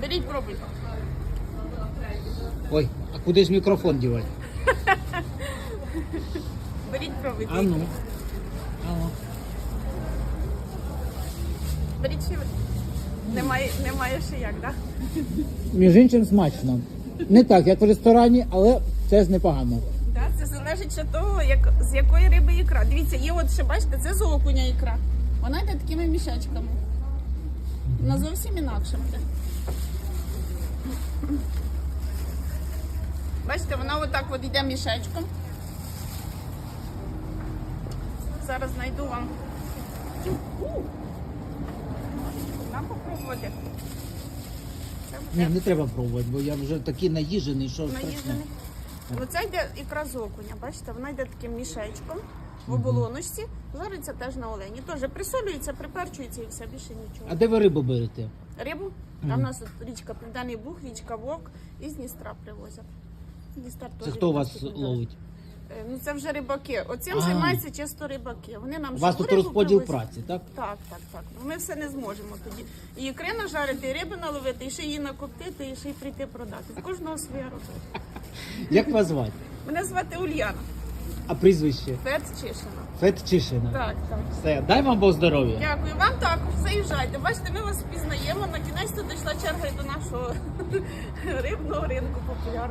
Беріть, пробуйте. Ой, а куди ж мікрофон дівати? Беріть, пробуйте. А ну. А ну. Беріть ще. Немає, немає ще як, так? Між іншим смачно. Не так, як в ресторані, але теж непогано. Да? Це залежить від того, як, з якої риби ікра. Дивіться, є от ще бачите, це з окуня ікра. Вона йде такими мішечками. Вона зовсім інакша буде. Бачите, вона отак от йде мішечком. Зараз знайду вам. Нам попробувати. Ні, не треба пробувати, бо я вже такий наїжений, що страшно. наїжджений. Ну йде ікра з окуня, бачите, вона йде таким мішечком в оболоночці, жариться теж на олені. Теж присолюється, приперчується і все, більше нічого. А де ви рибу берете? Там у нас тут річка Південний Буг, річка Вовк і з Дністра привозять. Дністер Це теж хто вас тут ловить? Е, Ну це вже рибаки. Оцим А. займаються чисто рибаки. Вони нам У вас тут розподіл привозять. праці, так? Так, так, так. Ну, Ми все не зможемо тоді. І ікри нажарити, і риби наловити, і ще її накоптити, і ще й прийти продати. В кожного своя робота. Як вас звати? Мене звати Ульяна, А прізвище? Фет Чишина. Фет Чишина. Так, так. Все, дай вам Бог здоров'я. Дякую. Вам також заїжджайте. Бачите, ми вас впізнаємо. На кінець дійшла черга і до нашого рибного ринку популярного.